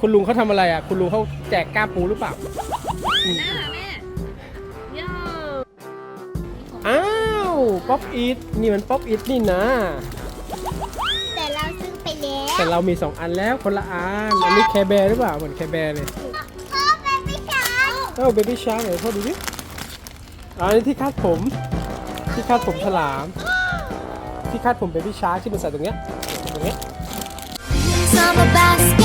คุณลุงเขาทำอะไรอะ คุณลุงเขาแจกก้ามปูหรือเปล่า หน้าแม่โย่อ้าวป๊อปอีทนี่มันป๊อปอีทนี่นะ แต่เราซื้อไปแล้วแต่เรามี2อันแล้วคนละอันอันนี้แคร์แบร์หรือเปล่าเหมือนแคร์แบร์เลยพ่อเป็นพี่ชายเอ้าเบบี้ชาร์กไหนพ่อดูดิอันนี้ที่คาดผม ที่คาดผมฉลาม ที่คาดผมเบบี้ชาร์กที่มันใส่ตรงเนี้ยตรงเนี้ย Summer bass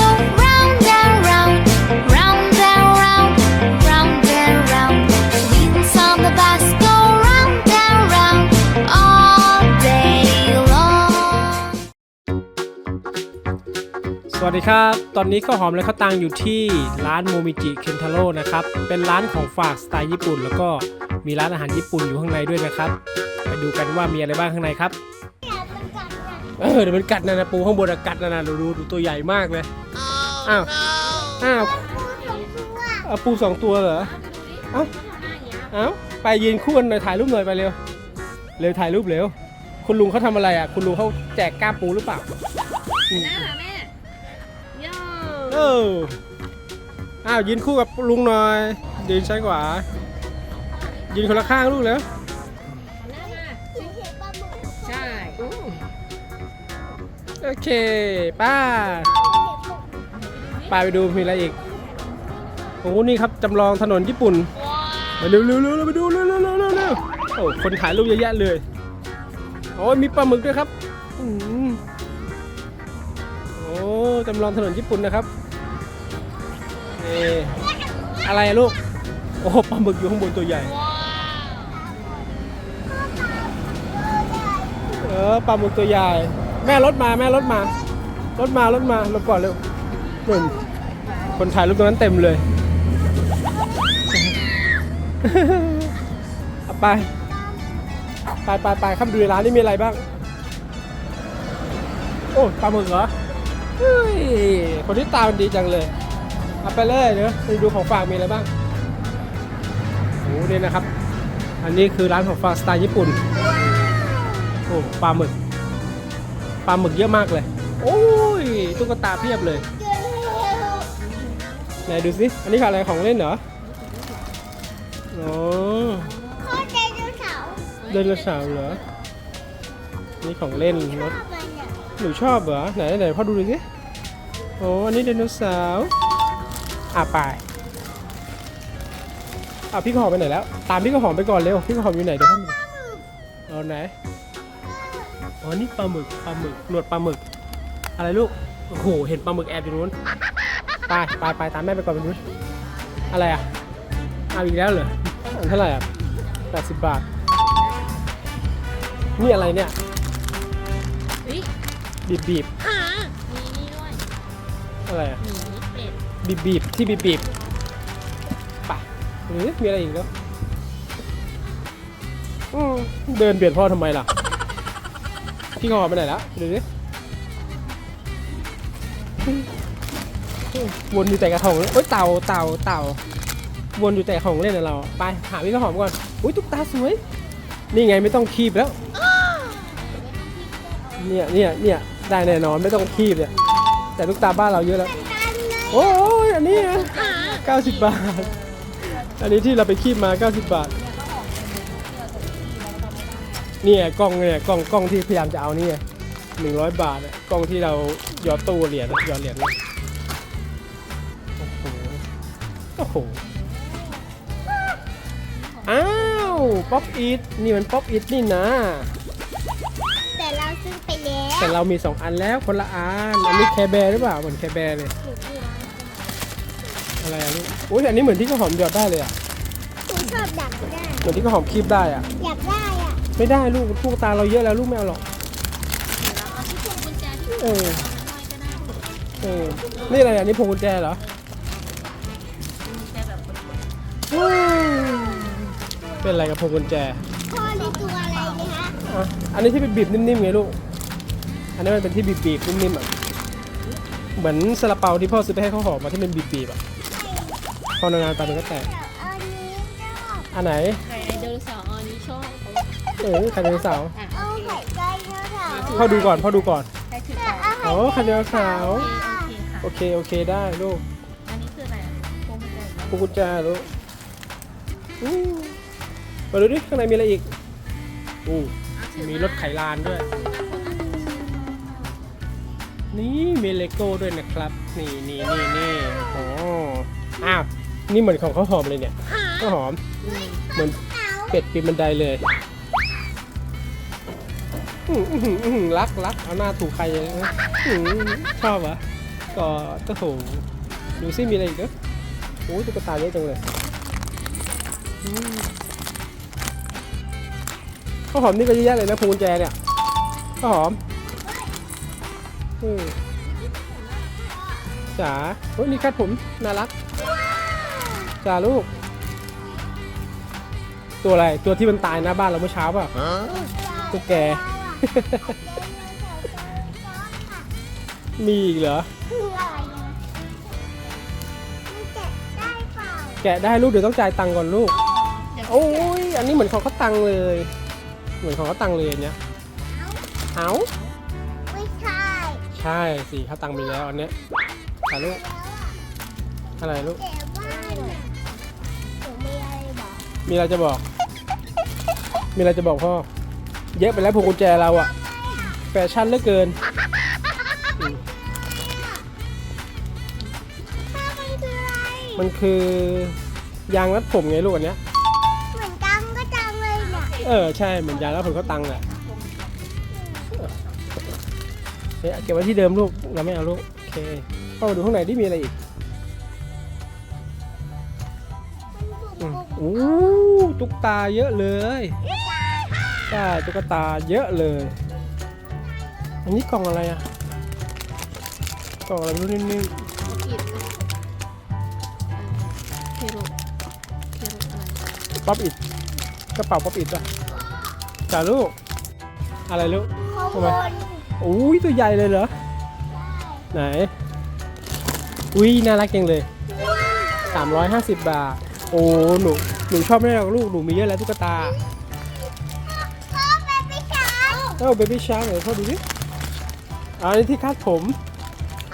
วัสดีครับ ตอนนี้ข้าวหอมและข้าวตังอยู่ที่ร้านโมมิจิเคนทาโร่นะครับ เป็นร้านของฝากสไตล์ญี่ปุ่น แล้วก็มีร้านอาหารญี่ปุ่นอยู่ข้างในด้วยนะครับ ไปดูกันว่ามีอะไรบ้างข้างในครับ เออเดี๋ยวมันกัดนะนะปูข้างบนอะกัดนะนะดูดูดูตัวใหญ่มากเลย อ้าว อ้าวเอาปูสองตัวเหรอ เอ้า เอ้า ไปยืนคู่กันหน่อยถ่ายรูปหน่อยไปเร็ว เร็วถ่ายรูปเร็ว คุณลุงเขาทำอะไรอะ คุณลุงเขาแจกก้ามปูหรือเปล่าหน้าแม่โย่ เอออ้าวยืนคู่กับลุงหน่อยยืนซ้ายขวายืนคนละข้างลูกแล้วหน้ามาใช่โอเค ป้า ป้าไปดูมีอะไรอีกโอ้โหนี่ครับจำลองถนนญี่ปุ่นมาเร็วเร็วเร็วเร็วไปดูเร็วเร็วเร็วเร็วเร็วโอ้คนถ่ายรูปเยอะแยะเลยโอ้ยมีปลาหมึกด้วยครับอืมโอ้จำลองถนนญี่ปุ่นนะครับ นี่อะไรลูก โอ้ปลาหมึกอยู่ข้างบนตัวใหญ่ เออปลาหมึกตัวใหญ่ แม่รถมาแม่รถมา รถมารถมาลบก่อนเร็วหนึ่งคนถ่ายรูปตรงนั้นเต็มเลยเอาไปไปไปไปครับดูในร้านนี่มีอะไรบ้าง โอ้ปลาหมึกเหรอคนที่ตามันดีจังเลย เอาไปเลยเดี๋ยวไปดูของฝากมีอะไรบ้างโอ้เนี่ยนะครับ อันนี้คือร้านของฝากสไตล์ญี่ปุ่นโอ้ปลาหมึกปลาหมึกเยอะมากเลย โอ้ยตุ๊กตาเพียบเลยไหนดูสิอันนี้คืออะไรของเล่นเหรออ๋อพ่อไดโนเสาร์ไดโนเสาร์เหรอนี่ของเล่นรถหนูชอบเหรอไหนไหนพ่อดูหน่อยสิโอ้อันนี้ไดโนเสาร์ อะไปอะพี่ข้าวหอมไปไหนแล้ว ตามพี่ข้าวหอมไปก่อนเร็ว พี่ข้าวหอมอยู่ไหนเดี๋ยวพ่อมาเอาไหน อ๋อ นี่ปลาหมึก ปลาหมึก หนวดปลาหมึก อะไรลูก โอ้โห เห็นปลาหมึกแอบอยู่นู้น ไปไปไปตามแม่ไปก่อนไปนู้น อะไรอะเอาอีกแล้วเหรออันเท่าไหร่อะแปดสิบบาท นี่อะไรเนี่ยเฮ้ยบีบบีบขามีนี่ด้วยอะไรอะหมีเป็ด บีบบีบที่บีบบีบไปหรือมีอะไรอีกแล้วอืมเดินเบียดพ่อทำไมล่ะ พี่ขอไปไหนแล้วดูดิวนอยู่แต่กระถางเอ้ยเต่าเต่าเต่าวนอยู่แต่ของเล่นเรา ไปหาพี่ข้าวหอมก่อน อุ้ยตุ๊กตาสวย นี่ไงไม่ต้องคีบแล้ว เนี่ยเนี่ยเนี่ยได้แน่นอนไม่ต้องคีบเนี่ยแต่ตุ๊กตาบ้านเราเยอะแล้ว โอ้ยอันนี้นะ90 บาท อันนี้ที่เราไปคีบมา 90 บาท เนี่ยกล้องเนี่ยกล้องกล้องที่พยายามจะเอานี่หนึ่งร้อยบาทอะกล้องที่เราหยอดตู้เหรียญอะหยอดเหรียญเนี่ยโอ้โหโอ้โหอ้าวป๊อปอีทนี่มันป๊อปอีทนี่นะ แต่เราซื้อไปแล้วแต่เรามี2อันแล้วคนละอันอันนี้แคร์แบร์หรือเปล่าเหมือนแคร์แบร์เลย อะไรอะลูกอุ้ยอันนี้เหมือนที่ข้าวหอมหยอดได้เลยอะหนูชอบอยากได้เหมือนที่ข้าวหอมคีบได้อะอยากได้อะไม่ได้ลูกพวกตาเราเยอะแล้วลูกไม่เอาหรอกแล้วเอาที่พวงกุญแจที่เออน้อยก็ได้เออนี่อะไรอะนี่พวงกุญแจเหรอกุญแจแบบเป็นอะไรกับพวงกุญแจพ่อในตัวอะไรเนี่ยฮะอะอันนี้ที่เป็นบีบนิ่มๆไงลูกอันนี้มันเป็นที่บีบๆนิ่มๆอะเหมือนซาลาเปาที่พ่อซื้อไปให้ข้าวหอมมาที่เป็นบีบๆอะ พอนานๆไปมันก็แตกเดี๋ยวอันนี้ชอบอันไหนไข่ไดโนเสาร์อันนี้ชอบเขาเออไข่ไดโนเสาร์อะเอาโอเคไข่ไดโนเสาร์พ่อดูก่อนพ่อดูก่อนใครถือแต่ต่อเอาโอ้ไข่ไดโนเสาร์โอเคโอเคค่ะค่ะ โอเคโอเคได้ลูกอันนี้คืออะไรพวงกุญแจพวงกุญแจลูกอู้มาดูดิข้างในมีอะไรอีกอู้มีรถไขลานด้วย นี่มีเลโก้ด้วยนะครับ นี่นี่นี่นี่โอ้อ้าว นี่เหมือนของข้าวหอมเลยเนี่ยข้าวหอม เหมือนเป็ดปีนบันไดเลยอื้อหืออื้อหือรักรักเอาหน้าถูกใครเลยนะอื้อหือชอบเหรอก็ก็โถดูซิมีอะไรอีกเนอะโอ้ยตุ๊กตาเยอะจังเลยอืมข้าวหอมนี่ก็เยอะแยะเลยนะพวงกุญแจเนี่ยข้าวหอมอืมจ๋าโอ้ยนี่คาดผมน่ารัก จ๋าลูก ตัวอะไร ตัวที่มันตายหน้าบ้านเราเมื่อเช้าเปล่ะ ตุ๊กแก มีอีกเหรอคืออะไรอะมันเจ็บได้เปล่าแกะได้ลูกเดี๋ยวต้องจ่ายตังค์ก่อนลูก โอ้ย อันนี้เหมือนของเขาตังค์เลย เหมือนของเขาตังค์เลยอันเนี้ยเอาไม่ใช่ใช่สิเขาตังค์มีแล้วอันเนี้ยถ่ายลูกอะไรลูกเจ็บบ้าน มีอะไรจะบอก มีอะไรจะบอกพ่อ เยอะไปแล้วพวงกุญแจเราอะแฟชั่นเหลือเกินอืมถ้ามันคืออะไรมันคือยางรัดผมไงลูกอันเนี้ย เหมือนจังก็จังเลยเนี่ย เออใช่เหมือนยางรัดผมเขาตังค์แหละเฮ้ยเก็บไว้ที่เดิมลูกเราไม่เอาลูกโอเคเข้ามาดูข้างในที่มีอะไรอีก โอ้ตุ๊กตาเยอะเลยใช่ตุ๊กตาเยอะเลย อันนี้กล่องอะไรอะ กล่องอะไรไม่รู้นิ่งผิดเคโรเคโรอะไรๆป๊อปอิดกระเป๋าป๊อปอิดอะจ่าลูก อะไรลูก ข้างทำบไม นอุ้ยตัวใหญ่เลยเหรอ ไหน อุ้ยน่ารักจังเลย 350 บาท อ้หนูหนูชอบไม่ได้หรอกลูกหนูมีเยอะแล้วตุ๊กตาพ่อเป็นพี่ชายเอ้าเบบี้ชาร์กเดี๋ยวพ่อดูดิอันนี้ที่คาดผม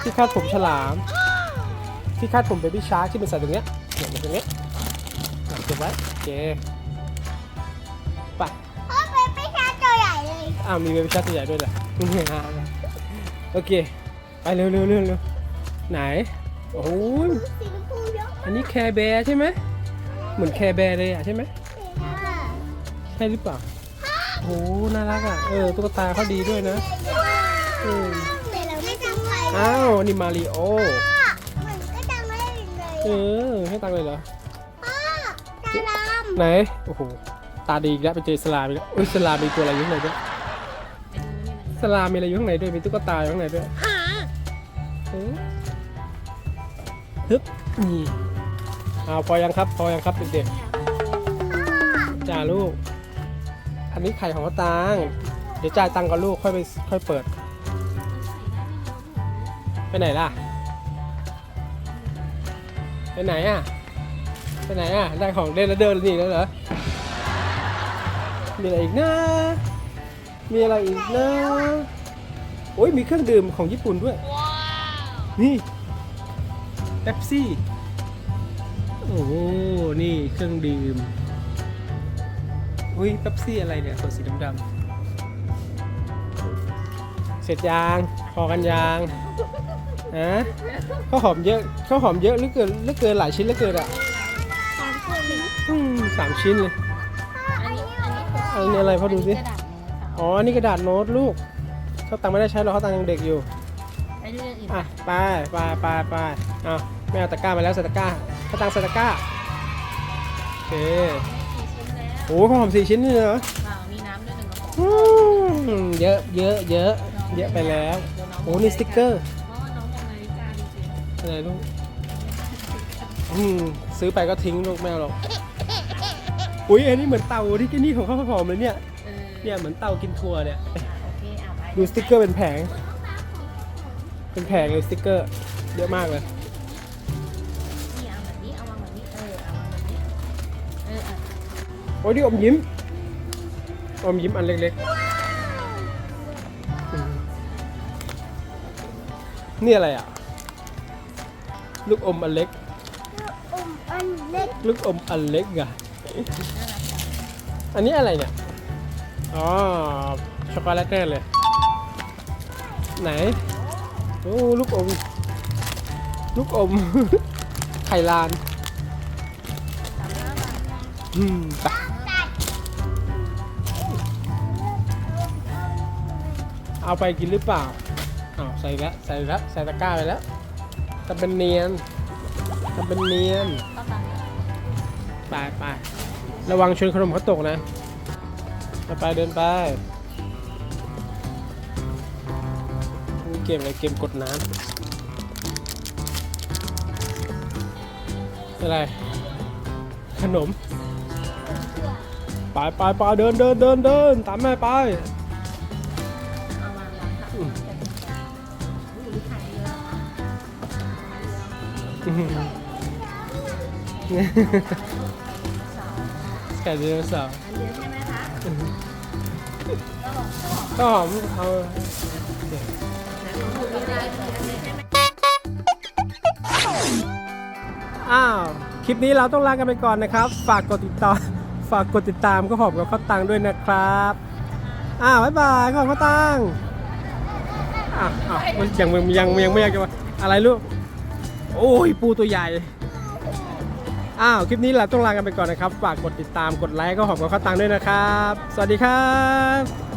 ที่คาดผมฉลาม ที่คาดผมเบบี้ชาร์กที่มันใส่ตรงเนี้ยเนี่ยมันตรงเนี้ยอะเก็บไว้โอเคไปพ่อเป็นพี่ชายตัวใหญ่เลยอ้าวมีเบบี้ชาร์กตัวใหญ่ด้วยเหรอโอเคไปเร็วเร็วเร็วเร็วไหนโอ้ยสีชมพูเยอะอันนี้แคร์แบร์ใช่ไหม เหมือนแคร์แบร์เลยอะใช่ไหมค่ะใช่หรือเปล่าโอ้น่ารักอะเออตุ๊กตาเขาดีด้วยนะอืมแต่เราไม่จำใครอ้าวนี่มาริโอเหมือนก็จำไม่ได้เลยเออให้ตังค์เลยเหรอพ่อตาดำไหนโอ้โหตาดีอีกแล้วไปเจอสลามอีกแล้วอุ้ยสลามมีตัวอะไรอยู่ข้างในด้วยสลามมีอะไรอยู่ข้างในด้วยมีตุ๊กตาอยู่ข้างในด้วยเออฮึบนี่ เอาพอยังครับ พอยังครับเด็กๆจ่าลูก อันนี้ไข่ของกระตางเดี๋ยวจ่ายตังค์กับลูกค่อยไปค่อยเปิด ไปไหนล่ะ ไปไหนอะ ไปไหนอะ ได้ของเล่นแล้วเดินหนีแล้วเหรอ มีอะไรอีกนะ มีอะไรอีกนะโอ้ยมีเครื่องดื่มของญี่ปุ่นด้วย นี่เ e ปซี่โอ้โห นี่เครื่องดื่ม อุ้ยเ e ปซี่อะไรเนี่ยตัวสีดำๆ เสร็จยางพอกันยางฮะข้าวหอมเยอะข้าวหอมเยอะเหลือเกินเหลือเกินหลายชิ้นเหลือเกินอะสามคนเลยอืมสามชิ้นเลย อันนี้อันนี้คืออันนี้อะไรพ่อดูสิ กระดาษมือค่ะอ๋ออันนี้กระดาษโน้ตลูกเขาตังค์ไม่ได้ใช้หรอกเขาตังค์ยังเด็กอยู่ ไปดูอย่างอื่น อะ ไปไปไปไปเอา ไม่เอาตะกร้ามาแล้วใส่ตะกร้าเขาตังค์ใส่ตะกร้าโอเคสี่ชิ้นแล้วโอ้ข้าวหอมสี่ชิ้นนี่เหรอเปล่ามีน้ำด้วยหนึ่งกระป๋องอืมเยอะเยอะเยอะเยอะไปแล้วโอ้นี่สติ๊กเกอร์เพราะว่าน้องมองนาฬิกาดูสิอะไรลูกอืมซื้อไปก็ทิ้งลูกแมวหรอกอุ้ยอันนี้เหมือนเตาที่กินนี่ของข้าวหอมเลยเนี่ยเออเนี่ยเหมือนเตากินทัวเนี่ย อะโอเคอะไปดูสติ๊กเกอร์เป็นแผง เป็นแผงเลยสติ๊กเกอร์ เยอะมากเลย โอ้ยนี่อมยิ้ม อมยิ้มอันเล็กๆ นี่อะไรอะ ลูกอมอันเล็ก อมอันเล็กลูกอมอันเล็กอะอันนี้อะไรเนี่ย อ๋อ ช็อกโกแลตแน่เลย ไหน โอ้ ลูกอม ลูกอม ไข่ลาน อืมไป เอาไปกินหรือเปล่าอ้าวใส่แล้วใส่แล้วใส่ตะกร้าไปแล้วทำเป็นเนียนทำเป็นเนียนไปไประวังชนขนมเขาตกนะไปเดินไปเกมอะไรเกมกดน้ำอะไร ขนม ไปไปไปเดินเดินเดินเดินตามแม่ไป ไก่ไดโนเสาร์อันเดียวใช่ไหมคะก็หอมเอาถูกได้เลยอันนี้ใช่ไหมอ้าว คลิปนี้เราต้องลากันไปก่อนนะครับ ฝากกดติดต่อฝากกดติดตามก็หอมกับข้าวตังด้วยนะครับอ้าวบ๊ายบายขอบข้าวตังอ้าวอ้าวมันยังยังยังไม่อยากจะว่าอะไรลูก โอ้ยปูตัวใหญ่ อ้าว คลิปนี้เราต้องลากันไปก่อนนะครับ ฝากกดติดตามกดไลค์ก็หอมกับข้าวตังด้วยนะครับ สวัสดีครับ